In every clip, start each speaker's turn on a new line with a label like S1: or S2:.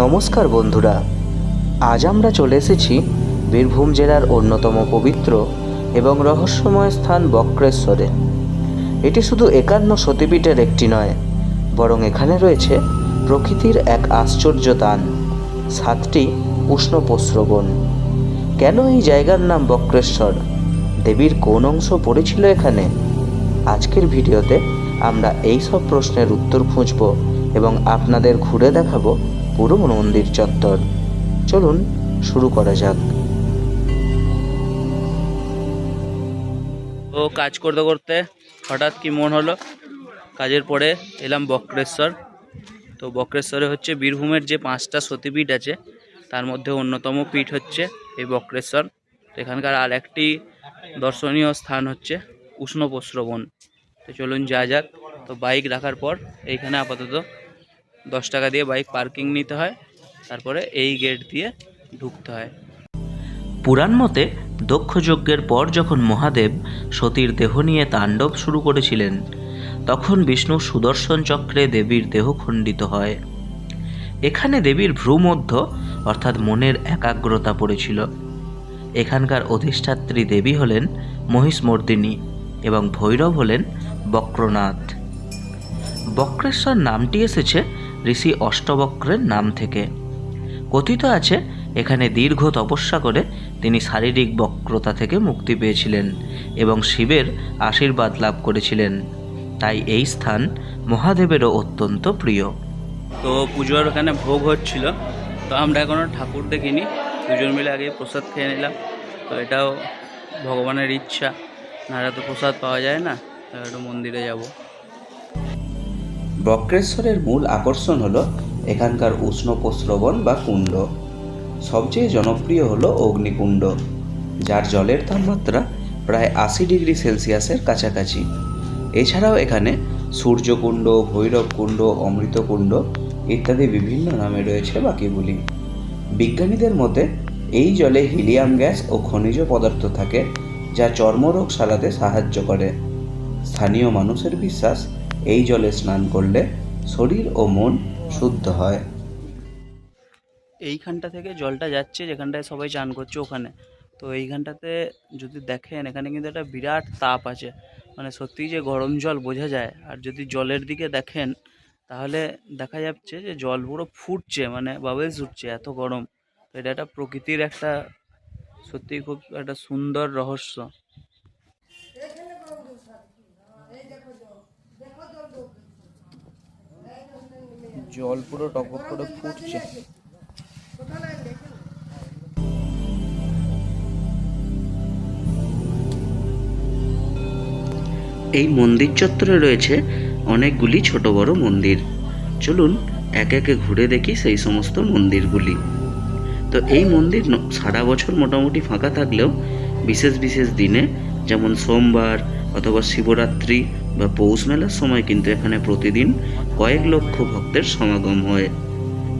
S1: নমস্কার বন্ধুরা আজ আমরা চলে এসেছি বীরভূম জেলার অন্যতম পবিত্র এবং রহস্যময় স্থান বক্রেশ্বরে এটি শুধু একান্ন সতীপীঠের একটি নয় বরং এখানে রয়েছে প্রকৃতির এক আশ্চর্য দান সাতটি উষ্ণ প্রস্রবণ কেন এই জায়গার নাম বক্রেশ্বর দেবীর কোন অংশ পড়েছিল এখানে আজকের ভিডিওতে আমরা এই সব প্রশ্নের উত্তর খুঁজব এবং আপনাদের ঘুরে দেখাবো পুরো মন্দির চত্বর চলুন শুরু করা যাক
S2: ও কাজ করতে করতে হঠাৎ কি মন হলো কাজের পরে এলাম বক্রেশ্বর তো বক্রেশ্বরে হচ্ছে বীরভূমের যে পাঁচটা সতীপীঠ আছে তার মধ্যে অন্যতম পীঠ হচ্ছে এই বক্রেশ্বর এখানকার আর একটি দর্শনীয় স্থান হচ্ছে উষ্ণ প্রশ্রবণ তো চলুন যা যাক তো বাইক রাখার পর এইখানে আপাতত দশ টাকা দিয়ে বাইক পার্কিং নিতে হয় তারপরে এই গেট দিয়ে ঢুকতে হয়
S1: পুরাণ মতে দক্ষযজ্ঞের পর যখন মহাদেব সতীর দেহ নিয়ে তাণ্ডব শুরু করেছিলেন তখন বিষ্ণু সুদর্শন চক্রে দেবীর দেহ খণ্ডিত হয় এখানে দেবীর ভ্রুমধ্য অর্থাৎ মনের একাগ্রতা পড়েছিল এখানকার অধিষ্ঠাত্রী দেবী হলেন মহিষমর্দিনী এবং ভৈরব হলেন বক্রনাথ বক্রেশ্বর নামটি এসেছে ঋষি অষ্টবক্রের নাম থেকে কথিত আছে এখানে দীর্ঘ তপস্যা করে তিনি শারীরিক বক্রতা থেকে মুক্তি পেয়েছিলেন এবং শিবের আশীর্বাদ লাভ করেছিলেন তাই এই স্থান মহাদেবেরও অত্যন্ত প্রিয়
S2: তো পুজোর ওখানে ভোগ হচ্ছিল তো আমরা এখনও ঠাকুর দেখিনি দুজন মিলে আগে প্রসাদ খেয়ে নিলাম তো এটাও ভগবানের ইচ্ছা নাহলে তো প্রসাদ পাওয়া যায় না একটু মন্দিরে যাবো
S1: বক্রেশ্বরের মূল আকর্ষণ হলো এখানকার উষ্ণ প্রস্রবণ বা কুণ্ড সবচেয়ে জনপ্রিয় হল অগ্নিকুণ্ড যার জলের তাপমাত্রা প্রায় আশি ডিগ্রি সেলসিয়াসের কাছাকাছি এছাড়াও এখানে সূর্যকুণ্ড ভৈরবকুণ্ড অমৃতকুণ্ড ইত্যাদি বিভিন্ন নামে রয়েছে বাকিগুলি বিজ্ঞানীদের মতে এই জলে হিলিয়াম গ্যাস ও খনিজ পদার্থ থাকে যা চর্মরোগ সালাতে সাহায্য করে স্থানীয় মানুষের বিশ্বাস এই জলে স্নান করলে শরীর ও মন শুদ্ধ হয়
S2: এইখানটা থেকে জলটা যাচ্ছে যেখানটায় সবাই চান করছে ওখানে তো এইখানটাতে যদি দেখেন এখানে কিন্তু একটা বিরাট তাপ আছে মানে সত্যি যে গরম জল বোঝা যায় আর যদি জলের দিকে দেখেন তাহলে দেখা যাচ্ছে যে জল পুরো ফুটছে মানে বাবেল উঠছে এত গরম এটা একটা প্রকৃতির একটা সত্যি খুব একটা সুন্দর রহস্য জল পুরো টকবক করে ফুটছে
S1: এই মন্দির চত্বরে রয়েছে অনেকগুলি ছোট বড় মন্দির চলুন এক একে ঘুরে দেখি সেই সমস্ত মন্দিরগুলি তো এই মন্দির সারা বছর মোটামুটি ফাঁকা থাকলেও বিশেষ বিশেষ দিনে যেমন সোমবার অথবা শিবরাত্রি বা পৌষ মেলার সময় কিন্তু এখানে প্রতিদিন কয়েক লক্ষ ভক্তের সমাগম হয়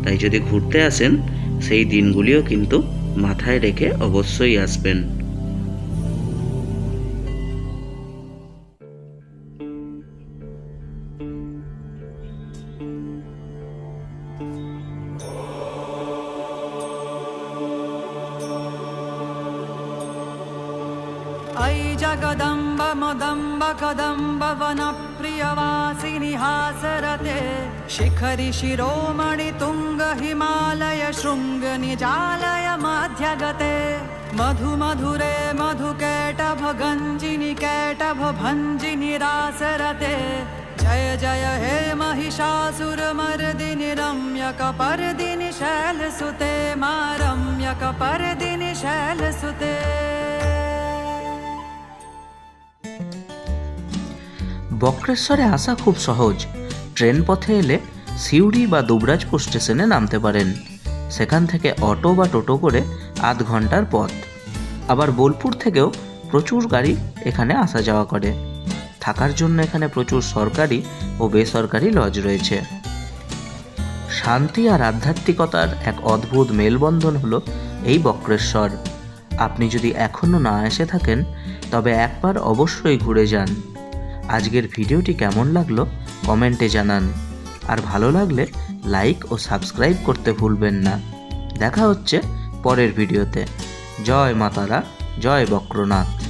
S1: তাই যদি ঘুরতে আসেন সেই দিনগুলিও কিন্তু মাথায় রেখে অবশ্যই আসবেন ऐ जगदम्ब मदम्ब कदम्ब वनप्रियवासिनि हासरते शिखरि शिरोमणि तुङ्ग हिमालय शृङ्ग निजालय माध्यगते मधु मधुरे मधु कैटभ गञ्जिनि कैटभ भञ्जिनि रासरते जय जय हे महिषासुरमर्दिनि रम्यकपर्दिनि शैलसुते मा रम्यकपर्दिनि शैलसुते বক্রেশ্বরে আসা খুব সহজ ট্রেন পথে এলে সিউড়ি বা দুবরাজপুর স্টেশনে নামতে পারেন সেখান থেকে অটো বা টোটো করে আধ ঘন্টার পথ আবার বোলপুর থেকেও প্রচুর গাড়ি এখানে আসা যাওয়া করে থাকার জন্য এখানে প্রচুর সরকারি ও বেসরকারি লজ রয়েছে শান্তি আর আধ্যাত্মিকতার এক অদ্ভুত মেলবন্ধন হল এই বক্রেশ্বর আপনি যদি এখনও না এসে থাকেন তবে একবার অবশ্যই ঘুরে যান আজকের ভিডিওটি কেমন লাগলো কমেন্টে জানান আর ভালো লাগলে লাইক ও সাবস্ক্রাইব করতে ভুলবেন না দেখা হচ্ছে পরের ভিডিওতে জয় মাতারা জয় বক্রনাথ